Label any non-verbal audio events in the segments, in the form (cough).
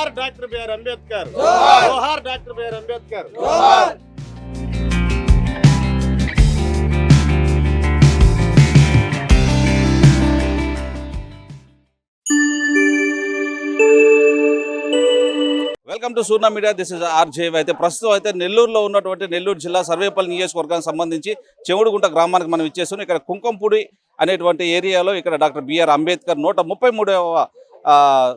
Johar doctor B R Ambedkar. Johar. Doctor B R Ambedkar. Welcome to Suvarna media this is R J అయితే ప్రస్తుతం అయితే నెల్లూరులో ఉన్నటువంటి నెల్లూరు జిల్లా సర్వేపల్లి నియోజకవర్గానికి సంబంధించి చెవుడుగుంట గ్రామానికి మనం ఇచ్చేస్తున్నాం ఇక్కడ కుంకంపూడి అనేటువంటి ఏరియాలో ఇక్కడ డాక్టర్ బిఆర్ అంబేద్కర్ నూట ముప్పై మూడవ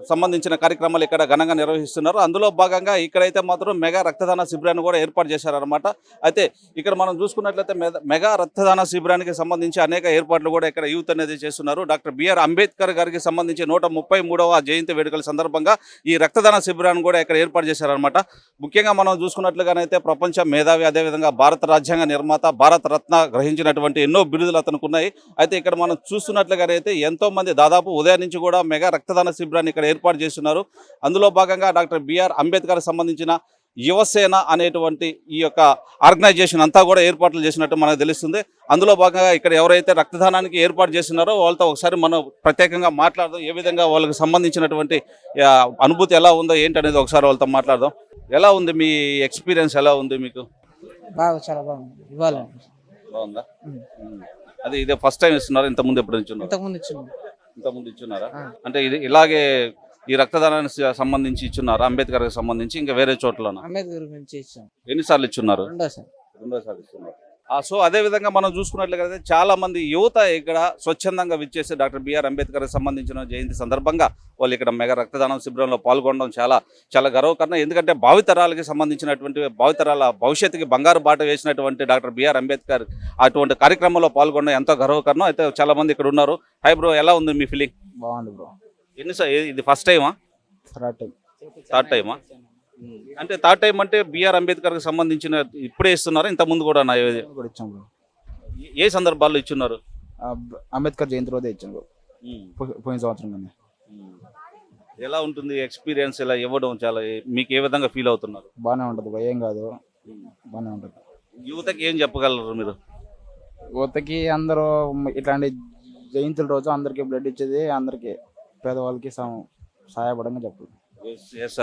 సంబంధించిన కార్యక్రమాలు ఇక్కడ ఘనంగా నిర్వహిస్తున్నారు. అందులో భాగంగా ఇక్కడైతే మాత్రం మెగా రక్తదాన శిబిరాన్ని కూడా ఏర్పాటు చేశారనమాట అయితే ఇక్కడ మనం చూసుకున్నట్లయితే మెగా రక్తదాన శిబిరానికి సంబంధించి అనేక ఏర్పాట్లు కూడా ఇక్కడ యూత్ అనేది చేస్తున్నారు. డాక్టర్ బిఆర్ అంబేద్కర్ గారికి సంబంధించి నూట ముప్పై మూడవ జయంతి వేడుకల సందర్భంగా ఈ రక్తదాన శిబిరాన్ని కూడా ఇక్కడ ఏర్పాటు చేశారనమాట ముఖ్యంగా మనం చూసుకున్నట్లుగానైతే ప్రపంచ మేధావి అదేవిధంగా భారత రాజ్యాంగ నిర్మాత భారత రత్న గ్రహించినటువంటి ఎన్నో బిరుదులు అతనికి ఉన్నాయి. అయితే ఇక్కడ మనం చూస్తున్నట్లుగానైతే ఎంతో మంది దాదాపు ఉదయం నుంచి కూడా మెగా రక్తదాన శిబిరాన్ని ఇక్కడ ఏర్పాటు చేస్తున్నారు. అందులో భాగంగా డాక్టర్ బిఆర్ అంబేద్కర్ సంబంధించిన యువసేన అనేటువంటి ఈ యొక్క ఆర్గనైజేషన్ అంతా కూడా ఏర్పాట్లు చేసినట్టు మనకు తెలుస్తుంది. అందులో భాగంగా ఇక్కడ ఎవరైతే రక్తదానానికి ఏర్పాటు చేస్తున్నారో వాళ్ళతో ఒకసారి మనం ప్రత్యేకంగా మాట్లాడదాం. ఏ విధంగా వాళ్ళకి సంబంధించినటువంటి అనుభూతి ఎలా ఉందో ఏంటనేది ఒకసారి వాళ్ళతో మాట్లాడదాం. ఎలా ఉంది మీ ఎక్స్పీరియన్స్? ఎలా ఉంది మీకు? బాగా చాలా బాగుంది. ఇవ్వాలండి బాగుందా. అదే ఇదే ఫస్ట్ టైం ఇస్తున్నారు. ఇంత ముందు ఎప్పుడు ఇచ్చున్నారు ఇంతకుముందు ఇచ్చింది ఇంత ముందు ఇచ్చున్నారా. అంటే ఇది ఇలాగే ఈ రక్తదానానికి సంబంధించి ఇచ్చున్నారా? అంబేద్కర్ సంబంధించి ఇంకా వేరే చోట్లనా? అంబేద్కర్ గురించి ఇచ్చాం. ఎన్నిసార్లు ఇచ్చున్నారు? రెండోసారి. రెండోసారి ఇస్తున్నారు. సో అదే విధంగా మనం చూసుకున్నట్లయితే చాలా మంది యువత ఇక్కడ స్వచ్ఛందంగా విచ్చేసి డాక్టర్ బిఆర్ అంబేద్కర్ సంబంధించిన జయంతి సందర్భంగా వాళ్ళు ఇక్కడ మెగా రక్తదానం శిబిరంలో పాల్గొనడం చాలా చాలా గర్వకారణం ఎందుకంటే భావితరాలకి సంబంధించినటువంటి భావితరాల భవిష్యత్తుకి బంగారు బాట వేసినటువంటి డాక్టర్ బిఆర్ అంబేద్కర్ అటువంటి కార్యక్రమంలో పాల్గొనడం ఎంతో గర్వకారణం అయితే చాలా మంది ఇక్కడ ఉన్నారు. హై బ్రో ఎలా ఉంది మీ ఫీలింగ్? బాగుంది బ్రో. ఎన్నిసార్ ఇది ఫస్ట్ టైమా? థర్డ్ టైం థర్డ్ టైమా అంటే థర్డ్ టైం అంటే బిఆర్ అంబేద్కర్కి సంబంధించిన ఇప్పుడే ఇస్తున్నారు ఇంత ముందు కూడా నా కూడా ఇచ్చాం బ్రో. ఏ సందర్భాల్లో ఇచ్చున్నారు? అంబేద్కర్ జయంతి రోజే ఇచ్చాం బ్రో. పోయిన సంవత్సరం కానీ ఎలా ఉంటుంది ఎక్స్పీరియన్స్ ఇలా ఇవ్వడం చాలా మీకు ఏ విధంగా ఫీల్ అవుతున్నారు? బాగానే ఉంటుంది ఏం కాదు. బాగానే ఉంటుంది. యువతకి ఏం చెప్పగలరు మీరు? యువతకి అందరూ ఇట్లాంటి జయంతుల రోజు అందరికి బ్లడ్ ఇచ్చేది అందరికి పేదవాళ్ళకి సహ- సహాయపడంగా చెప్పు ఎస్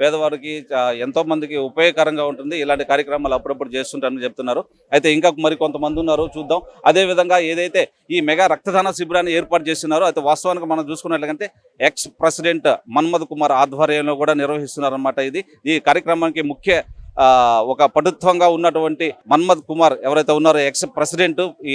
పేదవారికి చా- ఎంతో మందికి ఉపయోగకరంగా ఉంటుంది. ఇలాంటి కార్యక్రమాలు అప్పుడప్పుడు చేస్తుంటారని చెప్తున్నారు. అయితే ఇంకా మరి కొంతమంది ఉన్నారు చూద్దాం. అదే విధంగా ఏదైతే ఈ మెగా రక్తదాన శిబిరాన్ని ఏర్పాటు చేస్తున్నారో అయితే వాస్తవానికి మనం చూసుకున్నట్లయితే ఎక్స్ ప్రెసిడెంట్ మన్మధ్ కుమార్ ఆధ్వర్యంలో కూడా నిర్వహిస్తున్నారన్నమాట ఇది. ఈ కార్యక్రమానికి ముఖ్య ఒక పటుత్వంగా ఉన్నటువంటి మన్మద్ కుమార్ ఎవరైతే ఉన్నారో ఎక్స్ ప్రెసిడెంట్ ఈ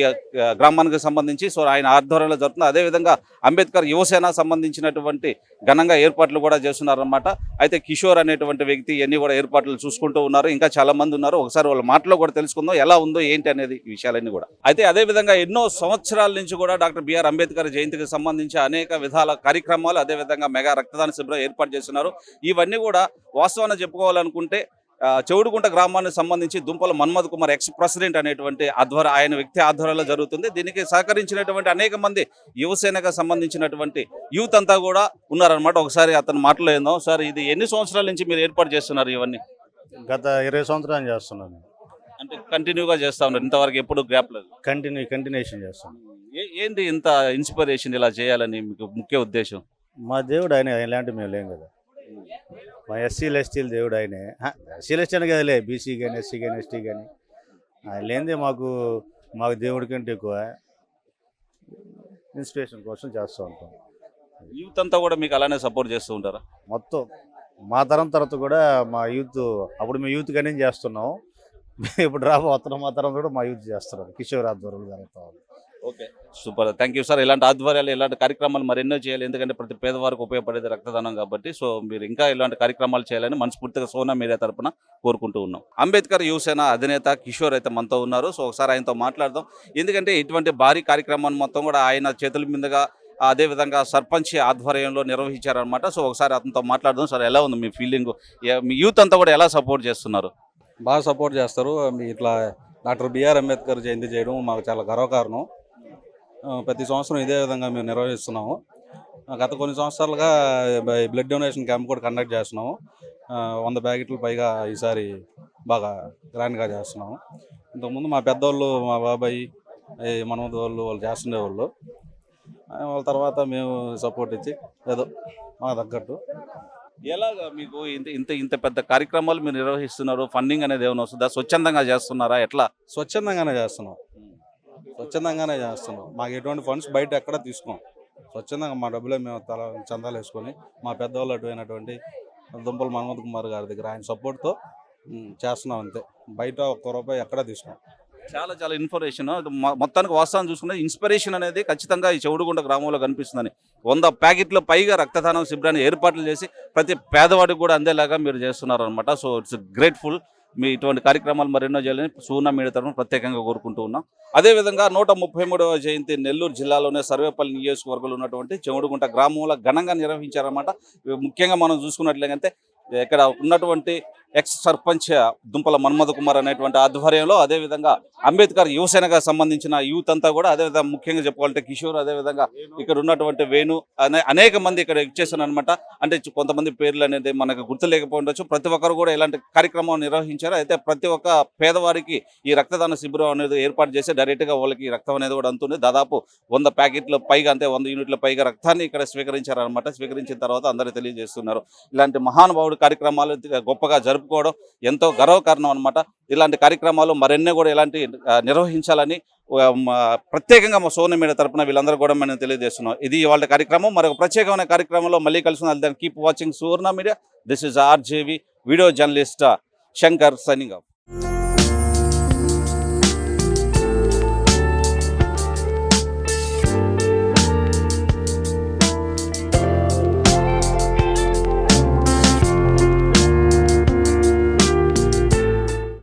గ్రామానికి సంబంధించి సో ఆయన ఆధ్వర్యంలో జరుగుతుంది. అదేవిధంగా అంబేద్కర్ యువసేన సంబంధించినటువంటి ఘనంగా ఏర్పాట్లు కూడా చేస్తున్నారన్నమాట. అయితే కిషోర్ అనేటువంటి వ్యక్తి ఇవన్నీ కూడా ఏర్పాట్లు చూసుకుంటూ ఉన్నారు. ఇంకా చాలా మంది ఉన్నారు. ఒకసారి వాళ్ళ మాటలో కూడా తెలుసుకుందాం. ఎలా ఉందో ఏంటి అనేది ఈ విషయాలన్నీ కూడా. అయితే అదే విధంగా ఎన్నో సంవత్సరాల నుంచి కూడా డాక్టర్ బిఆర్ అంబేద్కర్ జయంతికి సంబంధించి అనేక విధాల కార్యక్రమాలు అదే విధంగా మెగా రక్తదాన శిబిరం ఏర్పాటు చేస్తున్నారు. ఇవన్నీ కూడా వాస్తవాన్ని చెప్పుకోవాలనుకుంటే చెవుడుగుంట గ్రామానికి సంబంధించి దుంపల మన్మధ్ కుమార్ ఎక్స్ ప్రెసిడెంట్ అనేటువంటి ఆధ్వర్య ఆయన వ్యక్తి ఆధ్వర్యంలో జరుగుతుంది. దీనికి సహకరించినటువంటి అనేక మంది యువసేనకు సంబంధించినటువంటి యూత్ అంతా కూడా ఉన్నారనమాట ఒకసారి అతను మాటలో ఏందో. సార్ ఇది ఎన్ని సంవత్సరాల నుంచి మీరు ఏర్పాటు చేస్తున్నారు ఇవన్నీ? గత ఇరవై సంవత్సరాలు చేస్తున్నాను. అంటే కంటిన్యూగా చేస్తా ఉన్నారు. ఇంతవరకు ఎప్పుడు గ్యాప్ లేదు. కంటిన్యూ కంటిన్యూషన్ చేస్తాను. ఏంటి ఇంత ఇన్స్పిరేషన్ ఇలా చేయాలని మీకు ముఖ్య ఉద్దేశం? మా దేవుడు ఆయన ఇలాంటి మేము లేం కదా. మా ఎస్సీలు ఎస్టీలు దేవుడు ఆయనే. ఎస్సీలు ఎస్టీ అని కదలే బీసీ కానీ ఎస్సీ కానీ ఎస్టీ కానీ ఆయన లేనిదే మాకు మాకు దేవుడి కంటే ఎక్కువ ఇన్స్పిరేషన్ కోసం చేస్తూ ఉంటాం. యూత్ అంతా కూడా మీకు అలానే సపోర్ట్ చేస్తూ ఉంటారా? మొత్తం మా తరం తర్వాత కూడా మా యూత్ అప్పుడు మేము యూత్ కానీ చేస్తున్నాం. (laughs) ఇప్పుడు రాబో వస్తున్న మా తరం కూడా మా యూత్ చేస్తున్నారు. కిషోర్ ఆధ్వర్యంలో జరుగుతూ okay. Super. Thank you sir ఇలాంటి ఆధ్వర్యాలు ఇలాంటి కార్యక్రమాలు మరెన్నో చేయాలి. ఎందుకంటే ప్రతి పేదవారికి ఉపయోగపడేది రక్తదానం కాబట్టి సో మీరు ఇంకా ఇలాంటి కార్యక్రమాలు చేయాలని మనస్ఫూర్తిగా సోనా మీడియా తరపున కోరుకుంటూ ఉన్నాం. అంబేద్కర్ యువసేన అధినేత కిషోర్ అయితే మనతో ఉన్నారు. సో ఒకసారి ఆయనతో మాట్లాడదాం. ఎందుకంటే ఇటువంటి భారీ కార్యక్రమాన్ని మొత్తం కూడా ఆయన చేతుల మీదుగా అదేవిధంగా సర్పంచ్ ఆధ్వర్యంలో నిర్వహించారనమాట సో ఒకసారి అతనితో మాట్లాడదాం. సార్ ఎలా ఉంది మీ ఫీలింగ్ మీ యూత్ అంతా కూడా ఎలా సపోర్ట్ చేస్తున్నారు? బాగా సపోర్ట్ చేస్తారు. మీ ఇట్లా డాక్టర్ బిఆర్ అంబేద్కర్ జయంతి చేయడం మాకు చాలా గర్వకారణం. ప్రతి సంవత్సరం ఇదే విధంగా మేము నిర్వహిస్తున్నాము. గత కొన్ని సంవత్సరాలుగా బ్లడ్ డొనేషన్ క్యాంప్ కూడా కండక్ట్ చేస్తున్నాము. వంద ప్యాకెట్లు పైగా ఈసారి బాగా గ్రాండ్గా చేస్తున్నాము. ఇంతకుముందు మా పెద్దోళ్ళు మా బాబాయ్ మనవది వాళ్ళు వాళ్ళు చేస్తుండేవాళ్ళు. వాళ్ళ తర్వాత మేము సపోర్ట్ ఇచ్చి ఏదో మా తగ్గట్టు. ఎలాగా మీకు ఇంత ఇంత ఇంత పెద్ద కార్యక్రమాలు మీరు నిర్వహిస్తున్నారు? ఫండింగ్ అనేది ఏమైనా వస్తుందా? స్వచ్ఛందంగా చేస్తున్నారా? ఎట్లా? స్వచ్ఛందంగానే చేస్తున్నాం. స్వచ్ఛందంగానే చేస్తున్నాం. మాకు ఎటువంటి ఫండ్స్ బయట ఎక్కడ తీసుకోం. స్వచ్ఛందంగా మా డబ్బులే మేము తల చందాలు వేసుకొని మా పెద్దవాళ్ళు అటువైనటువంటి దుంపల మన్మోద్ కుమార్ గారి దగ్గర ఆయన సపోర్ట్తో చేస్తున్నాం అంతే. బయట ఒక్క రూపాయి ఎక్కడ తీసుకోం. చాలా చాలా ఇన్ఫర్మేషన్ మొత్తానికి వాస్తవం చూసుకుంటే ఇన్స్పిరేషన్ అనేది ఖచ్చితంగా ఈ చెవుడుగుంట గ్రామంలో కనిపిస్తుందని. వంద ప్యాకెట్ల పైగా రక్తదానం శిబిరాన్ని ఏర్పాట్లు చేసి ప్రతి పేదవాడికి కూడా అందేలాగా మీరు చేస్తున్నారు అనమాట సో ఇట్స్ గ్రేట్ఫుల్ మీ ఇటువంటి కార్యక్రమాలు మరెన్నో చేయాలని సూనా మీడియా తరఫున ప్రత్యేకంగా కోరుకుంటూ ఉన్నాం. అదేవిధంగా నూట ముప్పై మూడవ జయంతి నెల్లూరు జిల్లాలోనే సర్వేపల్లి నియోజకవర్గంలో ఉన్నటువంటి చెవుడుగుంట గ్రామంలో ఘనంగా నిర్వహించారన్నమాట. ముఖ్యంగా మనం చూసుకున్నట్లయితే ఇక్కడ ఉన్నటువంటి ఎక్స్ సర్పంచ్ దుంపల మన్మథ కుమార్ అనేటువంటి ఆధ్వర్యంలో అదేవిధంగా అంబేద్కర్ యువసేనగా సంబంధించిన యూత్ అంతా కూడా అదేవిధంగా ముఖ్యంగా చెప్పుకోవాలంటే కిషోర్ అదేవిధంగా ఇక్కడ ఉన్నటువంటి వేణు అనే అనేక మంది ఇక్కడ ఇచ్చేసాను అనమాట అంటే కొంతమంది పేర్లు అనేది మనకు గుర్తు ప్రతి ఒక్కరు కూడా ఇలాంటి కార్యక్రమం నిర్వహించారు. అయితే ప్రతి ఒక్క పేదవారికి ఈ రక్తదాన శిబిరం అనేది ఏర్పాటు చేసి డైరెక్ట్గా వాళ్ళకి రక్తం అనేది కూడా అందుతుంది. దాదాపు వంద ప్యాకెట్ల పైగా అంటే వంద యూనిట్ల పైగా రక్తాన్ని ఇక్కడ స్వీకరించారనమాట స్వీకరించిన తర్వాత అందరూ తెలియజేస్తున్నారు. ఇలాంటి మహానుభావుడు కార్యక్రమాలు గొప్పగా జరుపుకోవడం ఎంతో గర్వకారణం అనమాట ఇలాంటి కార్యక్రమాలు మరెన్నో కూడా ఇలాంటి నిర్వహించాలని ప్రత్యేకంగా మా సోన మీడియా తరపున వీళ్ళందరూ కూడా మేము తెలియజేస్తున్నాం. ఇది వాళ్ళ కార్యక్రమం. మరొక ప్రత్యేకమైన కార్యక్రమంలో మళ్ళీ కలిసి keep watching Suvarna media this is R J V video journalist Shankar signing off